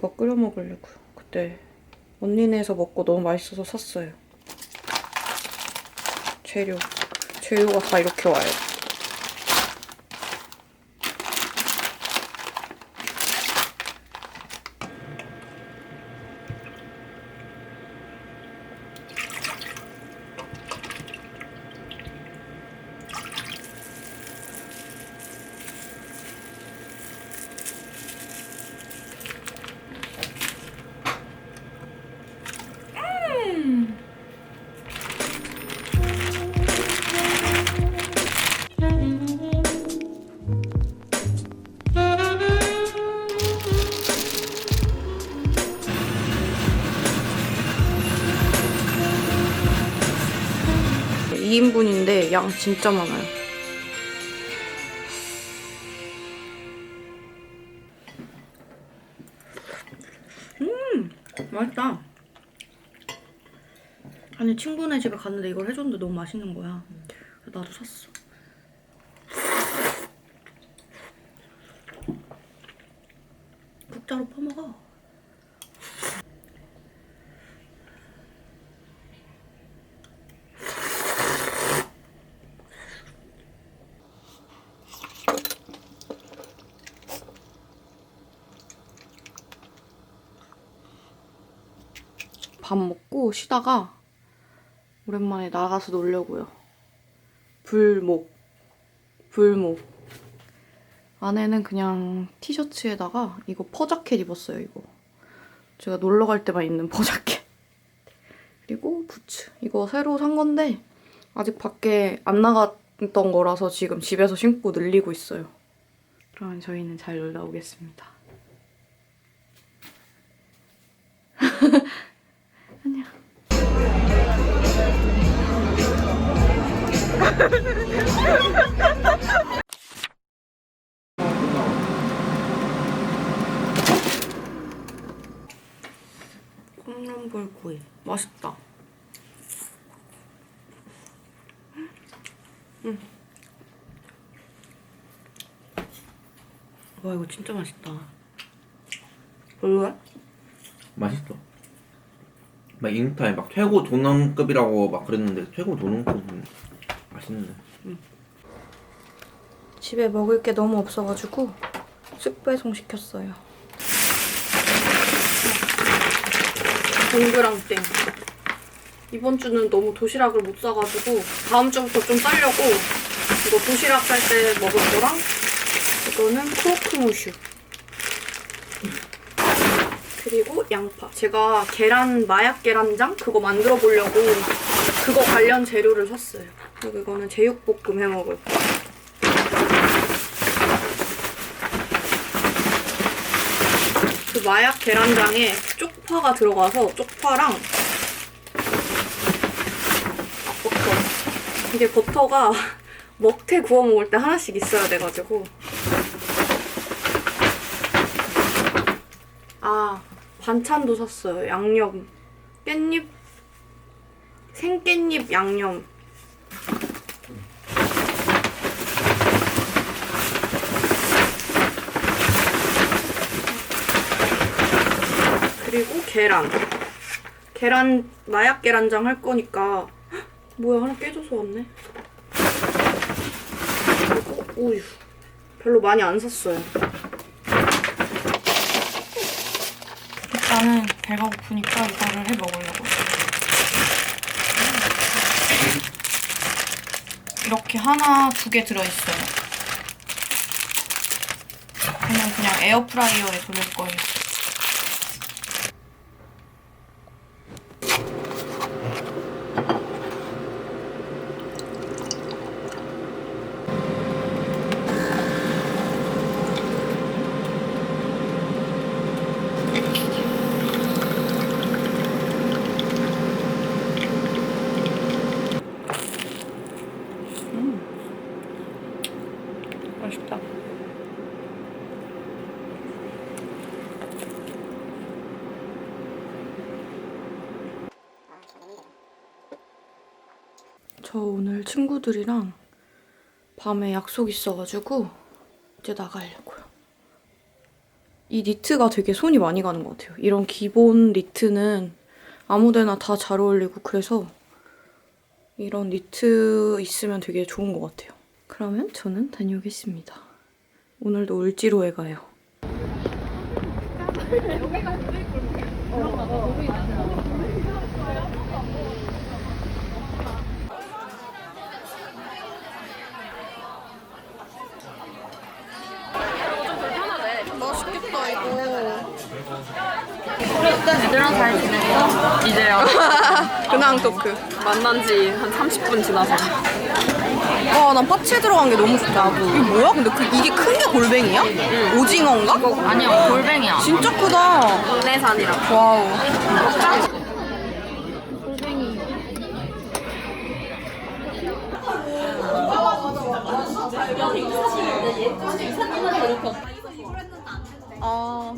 이 이거 끓여 먹으려고요. 그때 언니네에서 먹고 너무 맛있어서 샀어요. 재료. 재료가 다 이렇게 와요. 2인분인데 양 진짜 많아요. 음, 맛있다. 아니 친구네 집에 갔는데 이걸 해줬는데 너무 맛있는 거야. 나도 샀어. 국자로 퍼먹어. 밥 먹고 쉬다가 오랜만에 나가서 놀려고요. 불목. 불목. 안에는 그냥 티셔츠에다가 이거 퍼자켓 입었어요, 이거. 제가 놀러 갈 때만 입는 퍼자켓. 그리고 부츠. 이거 새로 산 건데 아직 밖에 안 나갔던 거라서 지금 집에서 신고 늘리고 있어요. 그러면 저희는 잘 놀다 오겠습니다. 안녕. 콩나물구이 맛있다. 음. 와 이거 진짜 맛있다. 별로야? 맛있어. 막 인스타에 막 최고 도남급이라고 막 그랬는데 최고 도남급은 맛있네. 집에 먹을 게 너무 없어가지고 쑥배송 시켰어요. 동그랑땡. 이번 주는 너무 도시락을 못 싸가지고 다음 주부터 좀 싸려고 이거 도시락 쌀때 먹을 거랑 이거는 코크 무슈. 그리고 양파. 제가 계란 마약 계란장 그거 만들어 보려고 그거 관련 재료를 샀어요. 그리고 이거는 제육볶음 해 먹을 거. 그 마약 계란장에 쪽파가 들어가서 쪽파랑 아, 버터. 이게 버터가 먹태 구워 먹을 때 하나씩 있어야 돼가지고. 아, 반찬도 샀어요. 양념. 깻잎. 생깻잎 양념. 그리고 계란. 계란 마약 계란장 할 거니까 헉, 뭐야 하나 깨져서 왔네. 우유. 별로 많이 안 샀어요. 일단은 배가 고프니까 이거를 해 먹으려고. 이렇게 하나 두 개 들어있어요. 저는 그냥 에어프라이어에 돌릴 거예요. 맛있다. 저 오늘 친구들이랑 밤에 약속 있어가지고 이제 나가려고요. 이 니트가 되게 손이 많이 가는 것 같아요. 이런 기본 니트는 아무데나 다 잘 어울리고 그래서 이런 니트 있으면 되게 좋은 것 같아요. 그러면 저는 다녀오겠습니다. 오늘도 울지로에 가요. 맛있겠다 이거. 얘들아 잘 지냈어? 이제야 근황 토크. 만난 지 한 30분 지나서 와, 난 파채 들어간 게 너무 좋다. 이게 뭐야? 근데 그, 이게 큰 게 골뱅이야? 오징어인가? 아니야 골뱅이야 진짜 크다. 국내산이라 와우. 아.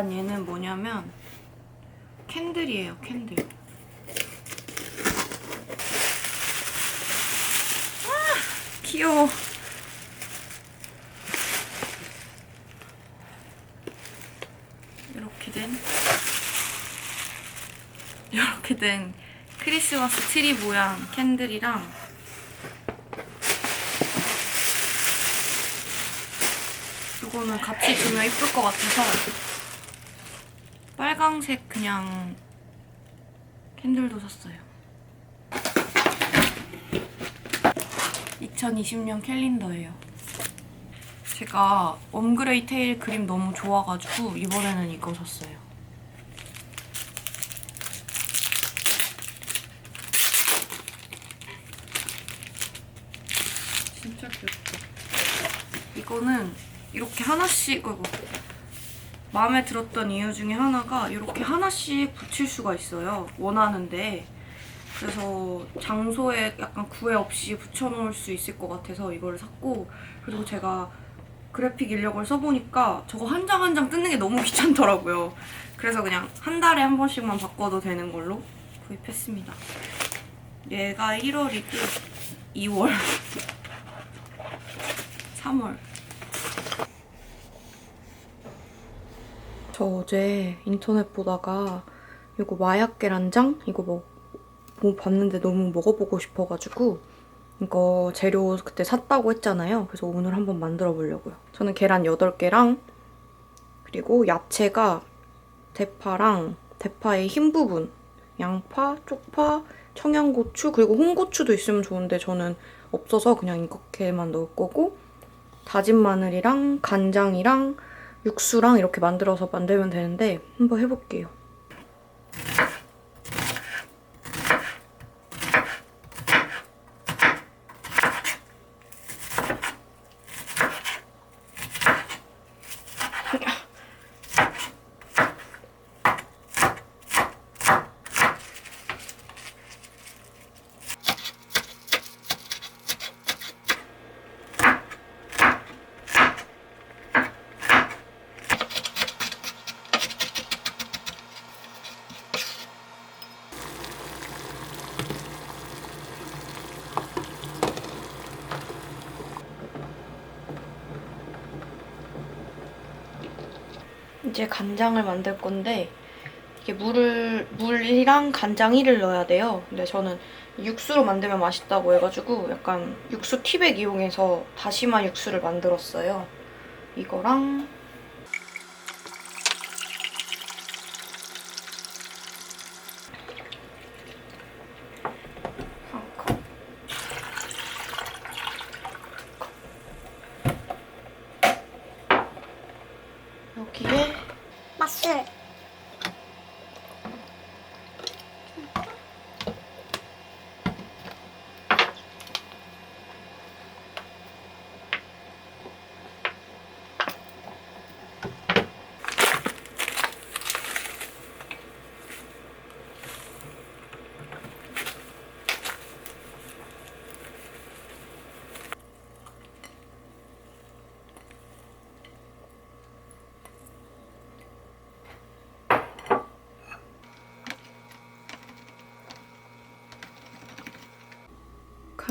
일단 얘는 뭐냐면 캔들이에요, 캔들. 아, 귀여워. 이렇게 된 이렇게 된 크리스마스 트리 모양 캔들이랑 이거는 같이 두면 이쁠 것 같아서 빨강색 그냥 캔들도 샀어요. 2020년 캘린더예요. 제가 웜그레이 테일 그림 너무 좋아가지고 이번에는 이거 샀어요. 진짜 귀엽다. 이거는 이렇게 하나씩 어이구. 마음에 들었던 이유 중에 하나가 이렇게 하나씩 붙일 수가 있어요. 원하는데. 그래서 장소에 약간 구애 없이 붙여놓을 수 있을 것 같아서 이걸 샀고 그리고 제가 그래픽 인력을 써보니까 저거 한 장 한 장 뜯는 게 너무 귀찮더라고요. 그래서 그냥 한 달에 한 번씩만 바꿔도 되는 걸로 구입했습니다. 얘가 1월이고 2월, 3월 저 어제 인터넷 보다가 이거 마약 계란장 이거 뭐, 뭐 봤는데 너무 먹어보고 싶어가지고 이거 재료 그때 샀다고 했잖아요. 그래서 오늘 한번 만들어 보려고요. 저는 계란 8개랑 그리고 야채가 대파랑 대파의 흰 부분 양파, 쪽파, 청양고추 그리고 홍고추도 있으면 좋은데 저는 없어서 그냥 이렇게만 넣을 거고 다진 마늘이랑 간장이랑 육수랑 이렇게 만들어서 만들면 되는데 한번 해볼게요. 이제 간장을 만들 건데 이게 물을 물이랑 간장 1을 넣어야 돼요. 근데 저는 육수로 만들면 맛있다고 해가지고 약간 육수 티백 이용해서 다시마 육수를 만들었어요. 이거랑. 여기에 맛술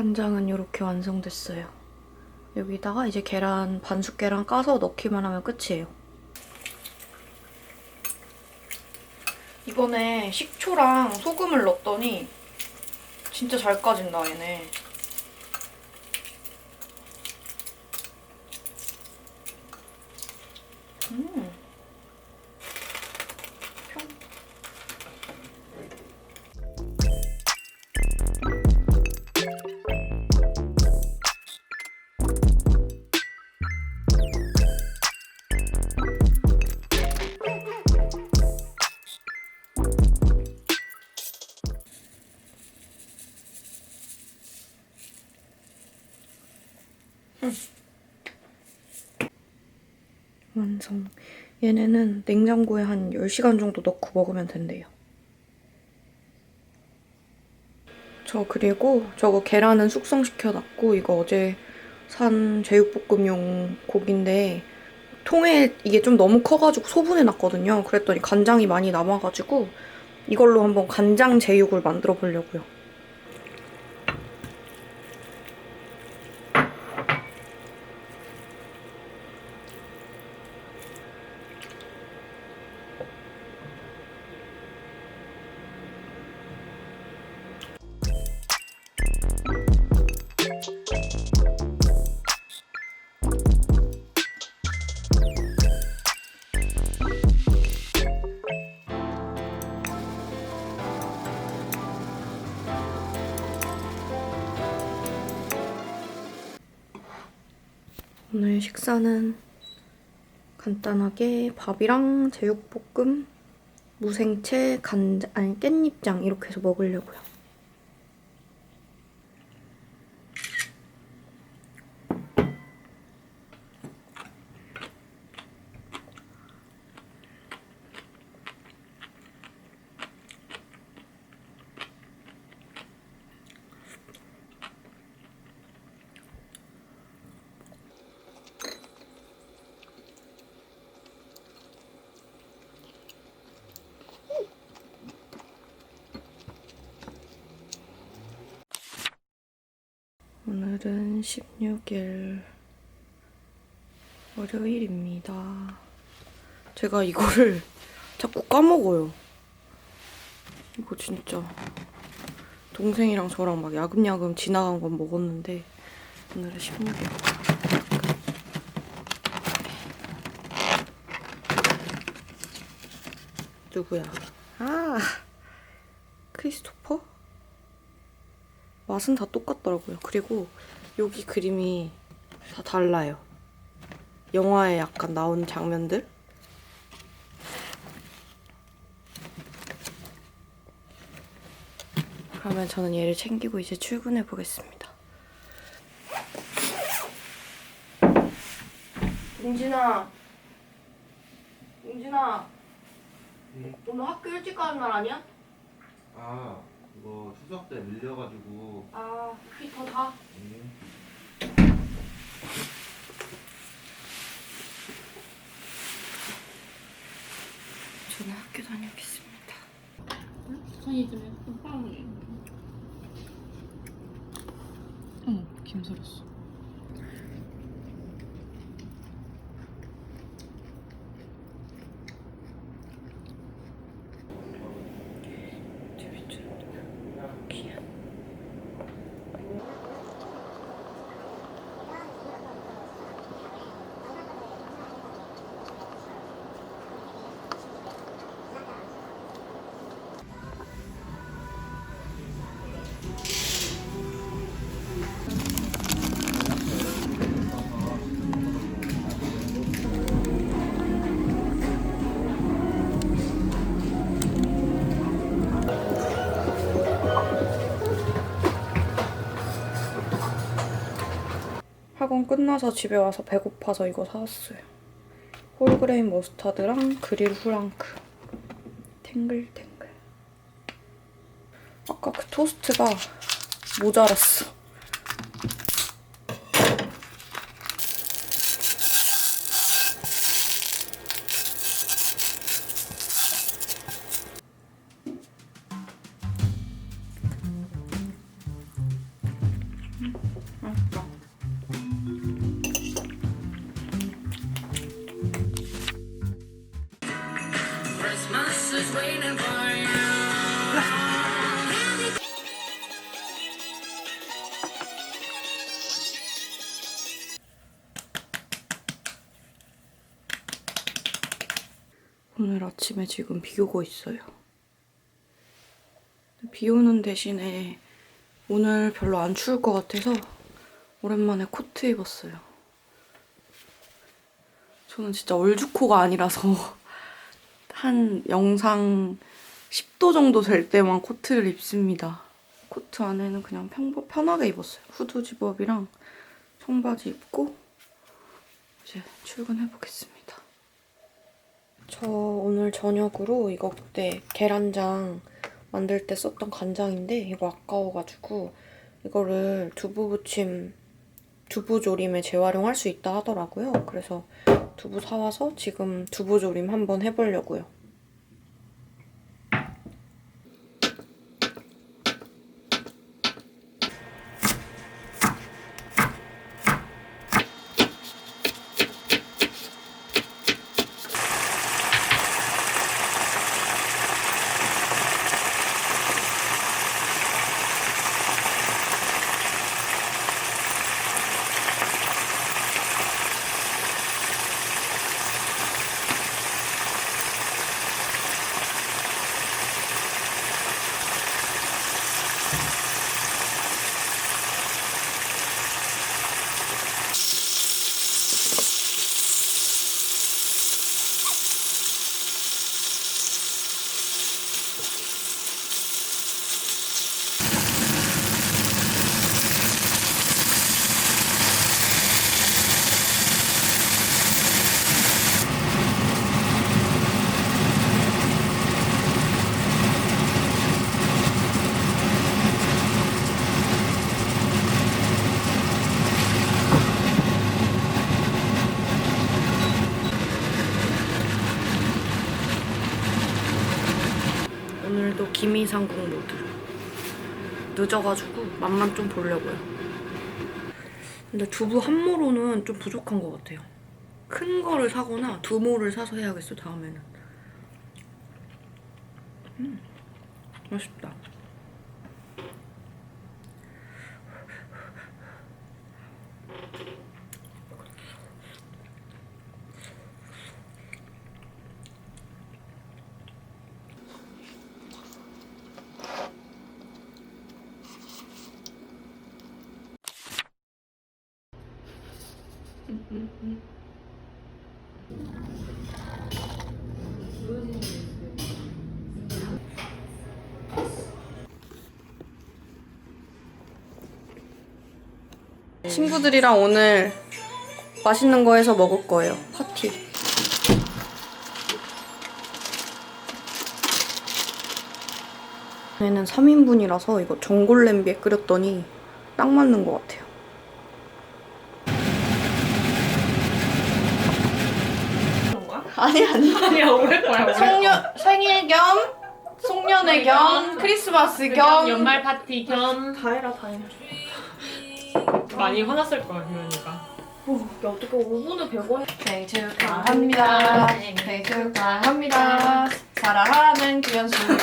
간장은 이렇게 완성됐어요. 여기다가 이제 계란, 반숙 계란 까서 넣기만 하면 끝이에요. 이번에 식초랑 소금을 넣었더니 진짜 잘 까진다, 얘네. 완성. 얘네는 냉장고에 한 10시간 정도 넣고 먹으면 된대요. 저 그리고 저거 계란은 숙성시켜놨고 이거 어제 산 제육볶음용 고기인데 통에 이게 좀 너무 커가지고 소분해놨거든요. 그랬더니 간장이 많이 남아가지고 이걸로 한번 간장 제육을 만들어 보려고요. 오늘 식사는 간단하게 밥이랑 제육볶음, 무생채, 간장, 아니 깻잎장 이렇게 해서 먹으려고요. 오늘은 16일 월요일입니다. 제가 이거를 자꾸 까먹어요. 이거 진짜 동생이랑 저랑 막 야금야금 지나간 건 먹었는데 오늘은 16일. 누구야? 아 크리스토퍼? 맛은 다 똑같더라고요. 그리고 여기 그림이 다 달라요. 영화에 약간 나온 장면들? 그러면 저는 얘를 챙기고 이제 출근해 보겠습니다. 용진아, 용진아, 오늘 학교 일찍 가는 날 아니야? 아 이거 추석 때 밀려가지고 아, 피터 다. 저는 학교 다녀오겠습니다. 편의점에 빵이. 응, 김 설었어. 학원 끝나서 집에 와서 배고파서 이거 사왔어요. 홀그레인 머스타드랑 그릴 후랑크. 탱글탱글. 아까 그 토스트가 모자랐어. 오늘 아침에 지금 비 오고 있어요. 비 오는 대신에 오늘 별로 안 추울 것 같아서 오랜만에 코트 입었어요. 저는 진짜 얼죽코가 아니라서 한 영상 10도 정도 될 때만 코트를 입습니다. 코트 안에는 그냥 평, 편하게 입었어요. 후드 집업이랑 청바지 입고 이제 출근해 보겠습니다. 저 오늘 저녁으로 이거 그때 계란장 만들 때 썼던 간장인데 이거 아까워가지고 이거를 두부 부침 두부조림에 재활용할 수 있다 하더라고요. 그래서 두부 사와서 지금 두부조림 한번 해보려고요. 김이상국 모드. 늦어가지고 맛만 좀 보려고요. 근데 두부 한 모로는 좀 부족한 것 같아요. 큰 거를 사거나 두 모를 사서 해야겠어 다음에는. 음, 맛있다. 친구들이랑 오늘 맛있는 거 해서 먹을 거예요. 파티. 얘는 3인분이라서 이거 전골 냄비에 끓였더니 딱 맞는 것 같아요. 아니 아니. 아니야 오래 거야 오래 송년 생일 겸 송년회 겸 크리스마스 겸 연말 파티 겸 다 해라 다 해라. 많이 화났을 거야 규현이가 야 어떻게 5분에 100원? 생일 축하합니다. 생일 축하합니다. 사랑하는 기현수님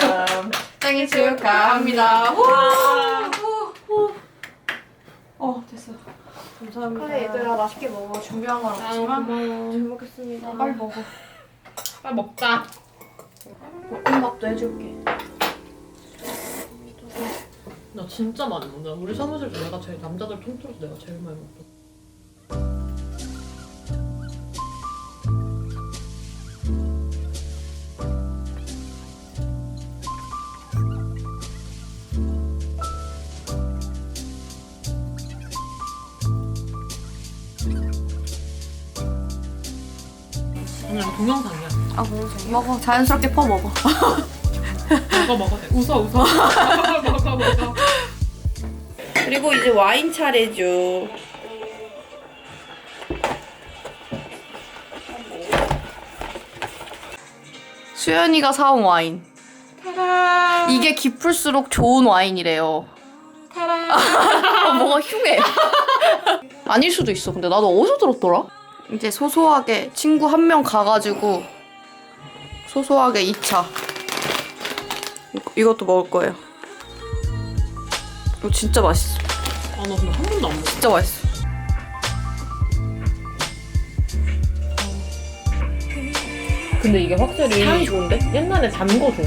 생일 축하합니다. 후! 후! 어 됐어. 감사합니다. 그래 얘들아 맛있게 먹어 준비한 건 없지만 고마워 잘 먹겠습니다 빨리 먹어. 빨리 먹자. 볶음밥도 해줄게. 나 진짜 많이 먹는다. 우리 사무실도 내가 제일 남자들 통틀어서 내가 제일 많이 먹어. 이거 동영상 아 먹어. 먹어. 자연스럽게 퍼 먹어. 먹어 먹어 웃어 웃어 먹어 먹어 그리고 이제 와인 차례죠. 수연이가 사온 와인. 이게 깊을수록 좋은 와인이래요. 아, 뭐가 흉해. 아닐 수도 있어. 근데 나도 어디서 들었더라? 이제 소소하게 친구 한 명 가가지고 소소하게 2차. 이거- 이것도 먹을 거예요. 이거 진짜 맛있어. 아나 근데 한 번도 안 먹어 진짜 맛있어. 근데 이게 확실히 향이 좋은데? 옛날에 잠궈 줘.